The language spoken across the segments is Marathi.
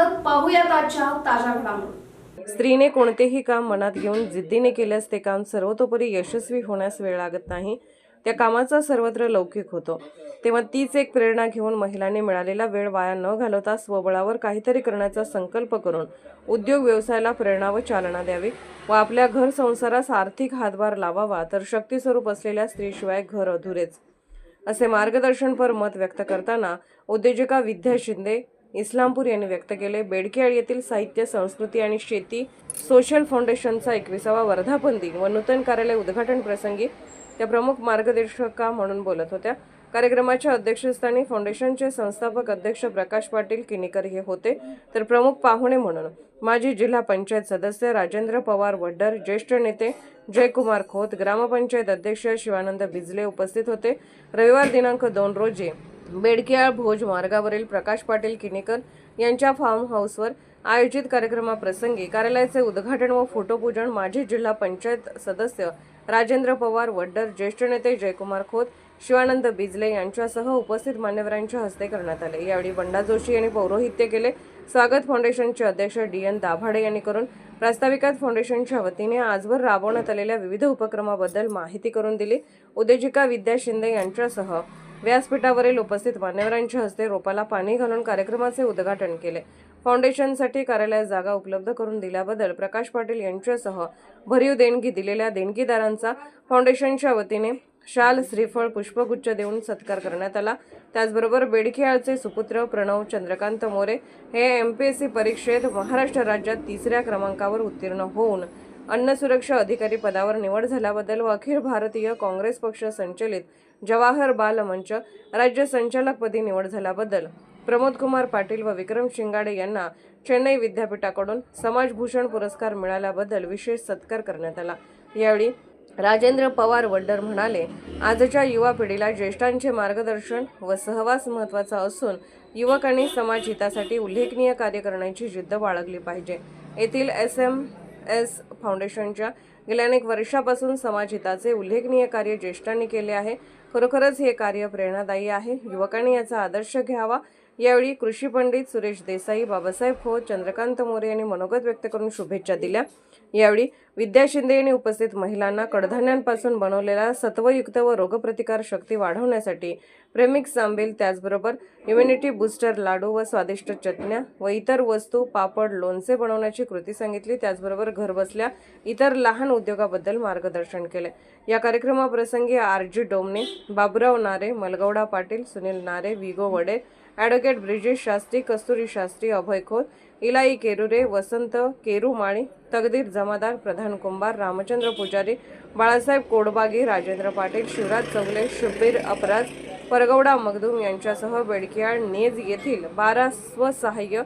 स्वागत पाहूयात आजच्या ताज्या घडामोडी. स्त्रीने कोणतेही काम मनात घेऊन जिद्दीने केल्यास ते काम सर्वतोपरी यशस्वी होण्यास वेळ लागत नाही. त्या कामाचा सर्वत्र लौकिक होतो. तेव्हा तीच एक प्रेरणा घेऊन महिलांनी मिळालेला वेळ वाया न घालवता स्वबळावर काहीतरी करण्याचा संकल्प करून उद्योग व्यवसायाला प्रेरणा व चालना द्यावी व आपल्या घर संसारास आर्थिक हातभार लावावा तर शक्तीस्वरूप असलेल्या स्त्रीशिवाय घर अधुरेच. असे मार्गदर्शनपर मत व्यक्त करताना उद्योजिका विद्या शिंदे इस्लामपूर यांनी व्यक्त केले बेडकेआळ येथील साहित्य संस्कृती आणि शेती सोशल फाउंडेशनचा एकविसावा वर्धापन दिन व नूतन कार्यालय उद्घाटन प्रसंगी त्या प्रमुख मार्गदर्शका म्हणून बोलत होत्या. कार्यक्रमाच्या अध्यक्षस्थानी फाउंडेशनचे संस्थापक अध्यक्ष प्रकाश पाटील किनीकर हे होते. तर प्रमुख पाहुणे म्हणून माजी जिल्हा पंचायत सदस्य राजेंद्र पवार वड्डर ज्येष्ठ नेते जयकुमार खोत ग्रामपंचायत अध्यक्ष शिवानंद बिजले उपस्थित होते. रविवार दिनांक दोन रोजी बेडकियाळ भोज मार्गावरील प्रकाश पाटील किणेकर यांच्या फार्म हाऊसवर आयोजित कार्यक्रमाप्रसंगी कार्यालयाचे उद्घाटन व फोटोपूजन माजी जिल्हा पंचायत सदस्य राजेंद्र पवार वड्डर ज्येष्ठ नेते जयकुमार खोत शिवानंद बिजले यांच्यासह उपस्थित मान्यवरांच्या हस्ते करण्यात आले. यावेळी बंडा जोशी यांनी पौरोहित्य केले. स्वागत फाउंडेशनचे अध्यक्ष डी एन दाभाडे यांनी करून प्रास्ताविकात फाउंडेशनच्या वतीने आजवर राबवण्यात आलेल्या विविध उपक्रमाबद्दल माहिती करून दिली. उद्योजिका विद्या शिंदे यांच्यासह व्यासपीठावरील उपस्थित मान्यवरांच्या हस्ते रोपाला पाणी घालून कार्यक्रमाचे उद्घाटन केले. फाउंडेशनसाठी कार्यालयात जागा उपलब्ध करून दिल्याबद्दल प्रकाश पाटील यांच्यासह भरीव देणगी दिलेल्या देणगीदारांचा फाउंडेशनच्या वतीने शाल श्रीफळ पुष्पगुच्छ देऊन सत्कार करण्यात आला. त्याचबरोबर बेडखियाळचे सुपुत्र प्रणव चंद्रकांत मोरे हे एम पी एस सी परीक्षेत महाराष्ट्र राज्यात तिसऱ्या क्रमांकावर उत्तीर्ण होऊन अन्न सुरक्षा अधिकारी पदावर निवड झाल्याबद्दल व अखिल भारतीय काँग्रेस पक्ष संचलित जवाहर बाल मंच राज्य संचालकपदी निवड झाल्याबद्दल प्रमोद कुमार पाटील व विक्रम शिंगाडे यांना चेन्नई विद्यापीठाकडून समाजभूषण पुरस्कार मिळाल्याबद्दल विशेष सत्कार करण्यात आला. यावेळी राजेंद्र पवार वड्डर म्हणाले आजच्या युवा पिढीला ज्येष्ठांचे मार्गदर्शन व सहवास महत्त्वाचा असून युवकांनी समाज हितासाठी उल्लेखनीय कार्य करण्याची जिद्द बाळगली पाहिजे. येथील एस एम एस फाउंडेशनच्या गेल्या अनेक वर्षापासून समाजहिताचे उल्लेखनीय कार्य ज्येष्ठांनी केले आहे. खरोखरच हे कार्य प्रेरणादायी आहे. युवकांनी याचा आदर्श घ्यावा. यावेळी कृषी पंडित सुरेश देसाई बाबासाहेब खोत चंद्रकांत मोरे यांनी मनोगत व्यक्त करून शुभेच्छा दिल्या. यावेळी विद्या शिंदे यांनी उपस्थित महिलांना कडधान्यांपासून बनवलेला सत्वयुक्त व रोगप्रतिकार शक्ती वाढवण्यासाठी प्रेमिक सांबेल त्याचबरोबर इम्युनिटी बूस्टर लाडू व स्वादिष्ट चटण्या व इतर वस्तू पापड लोणचे बनवण्याची कृती सांगितली. त्याचबरोबर घरबसल्या इतर लहान उद्योगाबद्दल मार्गदर्शन केले. या कार्यक्रमाप्रसंगी आर जी डोमने बाबुराव नारे मलगौडा पाटील सुनील नारे विगो वडे ॲडव्होकेट ब्रिजेश शास्त्री कस्तुरी शास्त्री अभय खोत इलाई केरुरे वसंत केरुमाळी तकदीर जमादार प्रधान कुंभार रामचंद्र पुजारी बाळासाहेब कोडबागी राजेंद्र पाटील शिवराज चौगले शुबीर अपराज परगौडा मगदूम यांच्यासह बेडकियाळ नेज येथील बारा स्वसहाय्य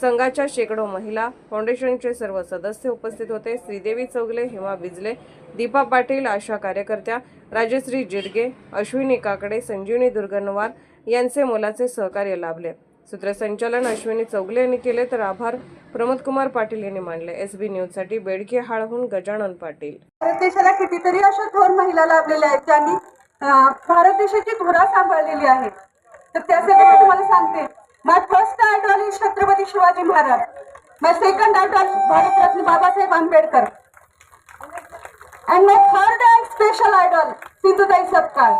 संघाच्या शेकडो महिला फाउंडेशनचे सर्व सदस्य उपस्थित होते. श्रीदेवी चौगले हेमा बिजले दीपा पाटील आशा कार्यकर्त्या राजश्री जिरगे अश्विनी काकडे संजीवनी दुर्गनवार यांचे मोलाचे सहकार्य लाभले. सूत्रसंचालन अश्विनी चौगले यांनी केले तर आभार. प्रमोद कुमार पाटील यांनी मानले एस बी न्यूजसाठी बेडके हाळहून गजानन पाटील. भारत देशाला कितीतरी अशा थोर महिला लाभलेल्या आहेत ज्यांनी भारत देशाची धुरा सांभाळलेली आहे. तर त्यासाठी मी तुम्हाला सांगते. My first idol is Chhatrapati Shivaji Maharaj. My second idol Bharat Ratna Babasaheb Ambedkar. And my third and special idol Sindhutai Sapkal.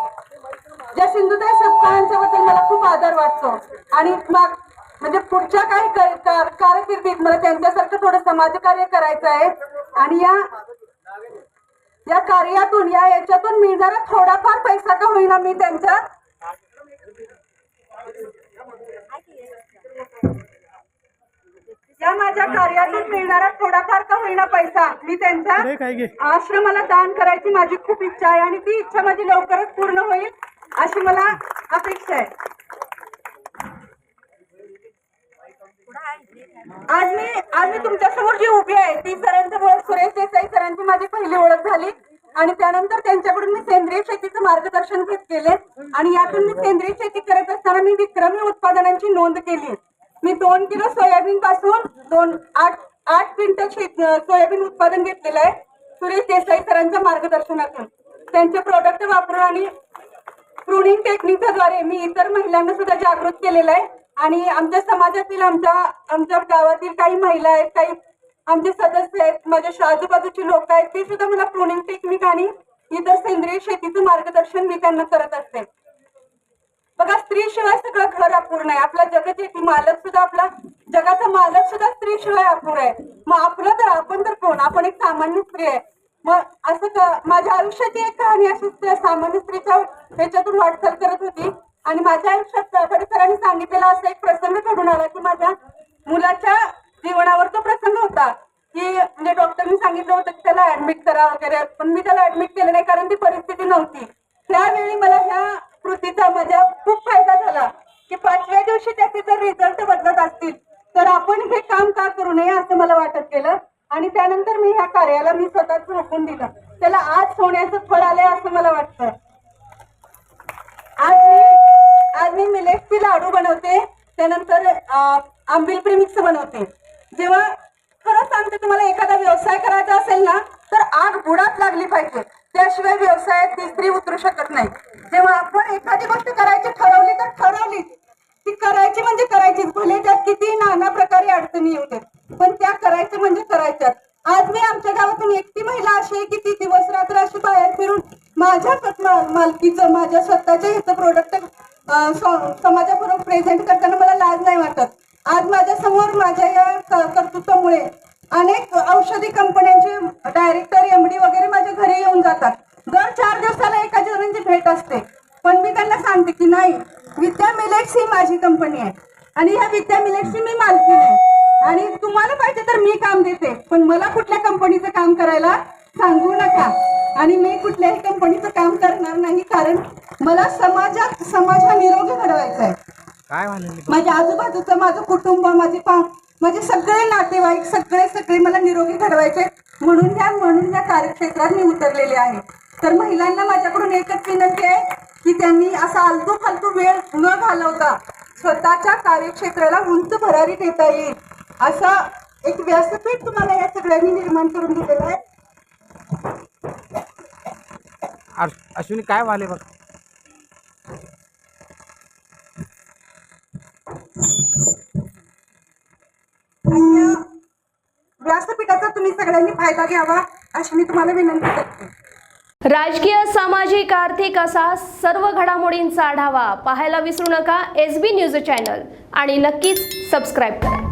ज्या सिंधुताई सपकाळ यांच्याबद्दल मला खूप आदर वाटतो. आणि मग म्हणजे पुढच्या काही कारकिर्दीत मला त्यांच्यासारखं थोडं समाजकार्य करायचं आहे. आणि या या कार्यातून या याच्यातून मिळणारा थोडाफार पैसा का होईना मी त्यांच्या या माझ्या कार्यातून मिळणारा थोडाफार का होईना पैसा मी त्यांच्या आश्रमाला दान करायची माझी खूप इच्छा आहे. आणि ती इच्छा माझी लवकरच पूर्ण होईल. अशी मला अपेक्षा आहे. आज मी आज मी तुमच्यासमोर जी उभी आहे ती सरांचं ओळख सुरेश देसाई सरांची माझी पहिली ओळख झाली. आणि त्यानंतर त्यांच्याकडून मी सेंद्रिय शेतीचं मार्गदर्शन घेत केले आणि यातून मी सेंद्रिय शेती करत असताना मी विक्रमी उत्पादनांची नोंद केली. मी दोन किलो सोयाबीन पासून दोन आठ आठ क्विंटल शेत सोयाबीन उत्पादन घेतलेलं आहे सुरेश देसाई सरांच्या मार्गदर्शनातून. त्यांचे प्रोडक्ट वापरून आणि प्रुनिंग टेक्निकच्या द्वारे मी इतर महिलांना सुद्धा जागृत केलेलं आहे. आणि आमच्या समाजातील आमच्या आमच्या गावातील काही महिला आहेत काही आमचे सदस्य आहेत माझ्या आजूबाजूचे आजूबाजूची लोक आहेत ते सुद्धा मला प्रुनिंग टेक्निक आणि इतर सेंद्रिय शेतीचं मार्गदर्शन मी त्यांना करत असते. बघा स्त्रीशिवाय सगळं घर अपूर्ण आहे. आपला जगत मालक सुद्धा आपला जगाचा मालक सुद्धा स्त्रीशिवाय अपूर्ण आहे. मग आपलं तर आपण तर कोण? आपण एक सामान्य स्त्री आहे. मग असं माझ्या आयुष्याची एक कहाणी अशी सामान्य स्त्रीच्या ह्याच्यातून वाटचाल करत होती. आणि माझ्या आयुष्यात तळपडे सरांनी सांगितलेला असा एक प्रसंग घडून आला की माझ्या मुलाच्या जीवनावर तो प्रसंग होता. की म्हणजे डॉक्टरनी सांगितलं होतं की त्याला ऍडमिट करा वगैरे पण मी त्याला ऍडमिट केलं नाही कारण ती परिस्थिती नव्हती. त्यावेळी मला ह्या कृतीचा माझ्या खूप फायदा झाला की पाचव्या दिवशी त्याचे जर रिझल्ट बदलत असतील तर आपण हे काम का करू नये असं मला वाटत गेलं. आणि त्यानंतर मी ह्या कार्याला मी स्वतःच झाकून दिलं. त्याला आज सोन्याचं फळ आलंय असं मला वाटतं आज मी आज मी मिलेटची लाडू बनवते त्यानंतर अं, मिक्स प्रेमिक्स बनवते. जेव्हा खरं सांगते तुम्हाला एखादा व्यवसाय करायचा असेल ना तर आग बुडात लागली पाहिजे. त्याशिवाय व्यवसायात ती स्त्री उतरू शकत नाही. जेव्हा आपण एखादी गोष्ट करायची ठरवली तर ठरवलीच. ती करायची म्हणजे करायचीच. भले त्यात किती नाना प्रकारे अडचणी येऊ देत. पण त्या करायचं म्हणजे करायच्या आज मी आमच्या गावातून एकटी महिला अशी आहे की ती दिवस रात्र अशी बाहेर फिरून माझ्या मालकीचं माझ्या स्वतःच्या ह्याचं प्रोडक्ट समाजापुढे प्रेझेंट करताना मला लाज नाही वाटत. आज माझ्यासमोर माझ्या या कर्तृत्वामुळे अनेक औषधी कंपन्यांचे डायरेक्टर एमडी वगैरे माझ्या घरी येऊन जातात. दर चार दिवसाला एका जणांची भेट असते. पण मी त्यांना सांगते की नाही विद्या मिलेट्स ही माझी कंपनी आहे. आणि ह्या विद्या मिलेट्सची मी मालकी आहे आणि तुम्हाला पाहिजे तर मी काम देते पण मला कुठल्या कंपनीचं काम करायला सांगू नका. आणि मी कुठल्याही कंपनीचं काम करणार नाही कारण मला समाजात समाज हा निरोगी घडवायचा आहे. काय म्हणले माझ्या आजूबाजूचं माझं कुटुंब माझे पा माझे सगळे नातेवाईक सगळे सगळे मला निरोगी घडवायचे म्हणून ह्या म्हणून या कार्यक्षेत्रात मी उतरलेले आहे. तर महिलांना माझ्याकडून एकच विनंती आहे की त्यांनी असा आलतू फालतू वेळ न घालवता स्वतःच्या कार्यक्षेत्राला उंच भरारी देता येईल. असा एक व्यासपीठ तुम्हाला या सगळ्यांनी निर्माण करून दिलेलं आहे. अश्व- अश्विनी काय व्हाले बघ. व्यासपीठाचा तुम्ही सगळ्यांनी फायदा घ्यावा अशी मी तुम्हाला विनंती करते. राजकीय सामाजिक आर्थिक असा सर्व घडामोडींचा आढावा पाहायला विसरू नका. S B news channel. आणि नक्कीच सबस्क्राईब करा.